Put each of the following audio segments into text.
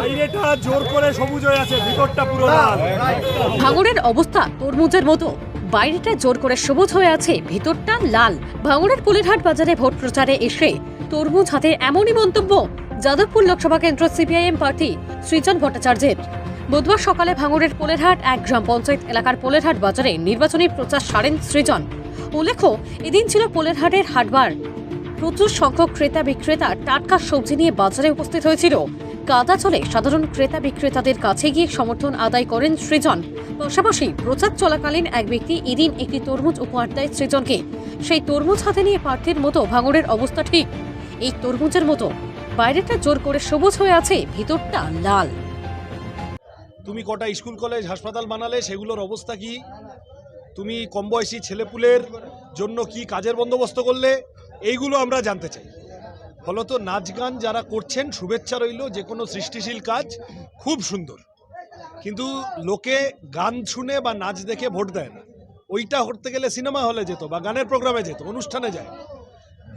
বাইরেটা ভাঙড়ের অবস্থা তরমুজের মতো। বাইরেটা জোর করে সবুজ হয়ে আছে, ভিতরটা লাল। ভাঙড়ের পুলিরহাট বাজারে ভোট প্রচারে এসে তরমুজ হাতে এমনই মন্তব্য যাদবপুর লোকসভা কেন্দ্র সিপিআইএম প্রার্থী সৃজন ভট্টাচার্যের। বুধবার সকালে ভাঙড়ের পোলেরহাট এক গ্রাম পঞ্চায়েত এলাকার পোলেরহাট বাজারে নির্বাচনী প্রচার সারেন সৃজন। উল্লেখ্য, এদিন ছিল পোলেরহাটের হাটবার। প্রচুর সংখ্যক ক্রেতা বিক্রেতা টাটকা সবজি নিয়ে বাজারে উপস্থিত হয়েছিল। কাদা চলে সাধারণ ক্রেতা বিক্রেতাদের কাছে গিয়ে সমর্থন আদায় করেন সৃজন। পাশাপাশি প্রচার চলাকালীন এক ব্যক্তি এদিন একটি তরমুজ উপহার দেয় সৃজনকে। সেই তরমুজ হাতে নিয়ে প্রার্থীর মতো ভাঙড়ের অবস্থা ঠিক। এই তরমুজের মতো বাইরেটা জোর করে সবুজ হয়ে আছে, ভিতরটা লাল। তুমি কটা স্কুল, কলেজ, হাসপাতাল বানালে, সেগুলোর অবস্থা কি? তুমি কম বয়সী ছেলেপুলের জন্য কি কাজের বন্দোবস্ত করলে? এইগুলো আমরা জানতে চাই। ফলত নাচ গান যারা করছেন, শুভেচ্ছা রইল, যে কোনো সৃষ্টিশীল কাজ খুব সুন্দর। কিন্তু লোকে গান শুনে বা নাচ দেখে ভোট দেয় না। ওইটা হতে গেলে সিনেমা হলে যেত বা গানের প্রোগ্রামে যেত, অনুষ্ঠানে যায়।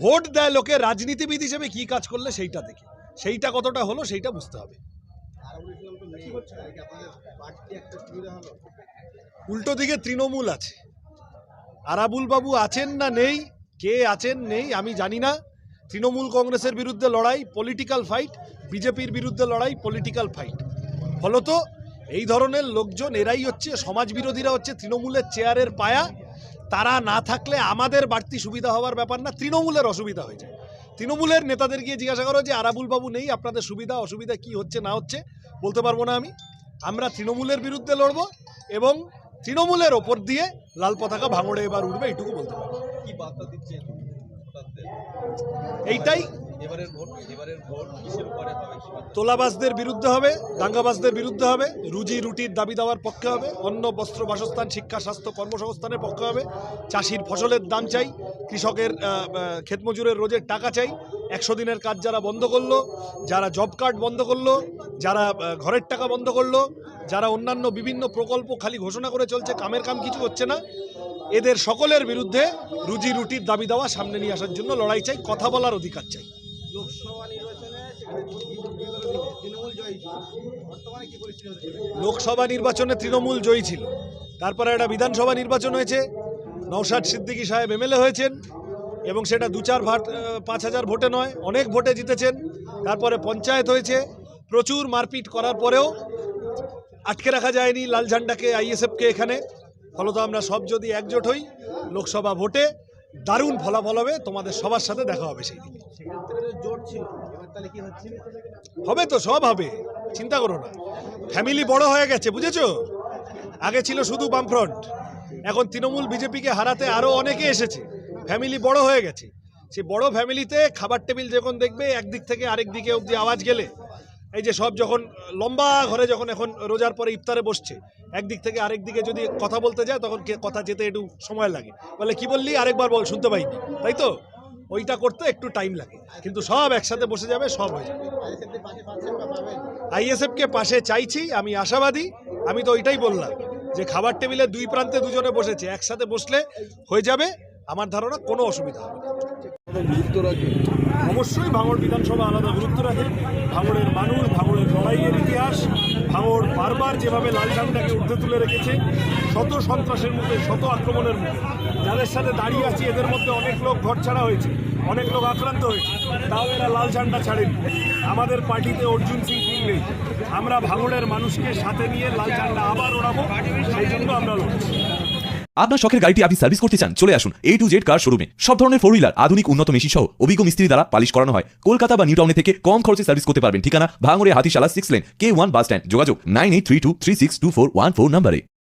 ভোট দেয় লোকে, রাজনীতিবিদ হিসেবে কি কাজ করলে সেইটা দেখে। সেইটা কতটা হলো সেইটা বুঝতে হবে। উল্টো দিকে তৃণমূল আছে। আরাবুল বাবু আছেন না নেই? কে আছেন নেই আমি জানি না। তৃণমূল কংগ্রেসের বিরুদ্ধে লড়াই পলিটিক্যাল ফাইট বিজেপির বিরুদ্ধে লড়াই পলিটিক্যাল ফাইট ফলত এই ধরনের লোকজন এরাই হচ্ছে সমাজ বিরোধীরা হচ্ছে তৃণমূলের চেয়ারের পায়া। তারা না থাকলে আমাদের বাড়তি সুবিধা হওয়ার ব্যাপার না, তৃণমূলের অসুবিধা হয়ে যায়। তৃণমূলের নেতাদের গিয়ে জিজ্ঞাসা করো যে আরাবুল বাবু নেই, আপনাদের সুবিধা, অসুবিধা কি হচ্ছে, না হচ্ছে, বলতে পারব না আমি। আমরা তৃণমূলের বিরুদ্ধে লড়ব এবং তৃণমূলের ওপর দিয়ে লাল পতাকা ভাঙড়ে এবার উঠবে এইটুকু বলতে পারি কি বার্তা দিচ্ছে এইটাই? তোলাবাজদের বিরুদ্ধে হবে দাঙ্গাবাসদের বিরুদ্ধে হবে রুজি রুটির দাবি দেওয়ার পক্ষে হবে অন্ন বস্ত্র বাসস্থান শিক্ষা স্বাস্থ্য কর্মসংস্থানের পক্ষে হবে চাষির ফসলের দাম চাই কৃষকের ক্ষেতমজুরের রোজের টাকা চাই একশো দিনের কাজ যারা বন্ধ করল যারা জব কার্ড বন্ধ করল যারা ঘরের টাকা বন্ধ করল যারা অন্যান্য বিভিন্ন প্রকল্প খালি ঘোষণা করে চলছে কামের কাম কিছু হচ্ছে না এদের সকলের বিরুদ্ধে রুজি রুটির দাবি দেওয়া সামনে নিয়ে আসার জন্য লড়াই চাই কথা বলার অধিকার চাই। লোকসভা নির্বাচনে তৃণমূল জয়ী ছিল। তারপরে একটা বিধানসভা নির্বাচন হয়েছে। নওশাদ সিদ্দিকী সাহেব এমএলএ হয়েছেন। এবং সেটা দু চার ভাট পাঁচ হাজার ভোটে নয়, অনেক ভোটে জিতেছেন। তারপরে পঞ্চায়েত হয়েছে, প্রচুর মারপিট করার পরেও আটকে রাখা যায়নি লাল ঝান্ডাকে আইএসএফকে এখানে। ফলত আমরা সব যদি একজোট হই, লোকসভা ভোটে দারুণ ফলাফল হবে। তোমাদের সবার সাথে দেখা হবে সেই দিন। হবে তো, সব হবে, চিন্তা করো না। ফ্যামিলি বড় হয়ে গেছে, বুঝেছ? আগে ছিল শুধু বামফ্রন্ট। এখন তৃণমূল, বিজেপিকে হারাতে আরও অনেকে এসেছে। ফ্যামিলি বড় হয়ে গেছে। সেই বড় ফ্যামিলিতে খাবার টেবিল যখন দেখবে, একদিক থেকে আরেক দিকে অবধি আওয়াজ গেলে, এই যে সব যখন লম্বা ঘরে যখন এখন রোজার পরে ইফতারে বসছে, একদিক থেকে আরেক দিকে যদি কথা বলতে যায়, তখন কথা যেতে একটু সময় লাগে। বলে, কি বললি? আরেকবার বল, শুনতে পাইনি। তাই তো? ওইটা করতে একটু টাইম লাগে। কিন্তু সব একসাথে বসে যাবে, সব হয়ে যাবে। আইএসএফকে পাশে চাইছি, আমি আশাবাদী। আমি তো ওইটাই বললাম যে, খাবার টেবিলে দুই প্রান্তে দুজনে বসেছে, একসাথে বসলে হয়ে যাবে। আমার ধারণা কোনো অসুবিধা হবে না। অবশ্যই ভাঙড় বিধানসভা আলাদা গুরুত্ব রাখে ভাঙড়ের মানুষ ভাঙড়ের লড়াইয়ের ইতিহাস ভাঙড় বারবার যেভাবে লাল ঝান্ডাকে উঠে তুলে রেখেছে শত সন্ত্রাসের মুখে শত আক্রমণের মুখে যাদের সাথে দাঁড়িয়ে আছি এদের মধ্যে অনেক লোক ঘর ছাড়া হয়েছে অনেক লোক আক্রান্ত হয়েছে। তাও এরা লাল ঝান্ডা ছাড়েনি। আমাদের পার্টিতে অর্জুন সিং সিং নেই। আমরা ভাঙড়ের মানুষকে সাথে নিয়ে লাল ঝান্ডা আবার ওড়াবো সেই জন্য আমরা লড়ছি। আপনার শখের গাড়িটি আপনি সার্ভিস করতে চান, চলে আসুন এ টু জেড কার শোরুমে সব ধরনের ফোর হুইলার আধুনিক, উন্নত মেশিন সহ অভিজ্ঞ মিস্ত্রি দ্বারা পালিশ করানো হয়। কলকাতা বা নিউ টাউনে থেকে কম খরচে সার্ভিস করতে পারবেন। ঠিকানা, ভাঙড়ে Hatishala six lane K one bus stand যোগাযোগ nine eight three two three six two four one four নাম্বারে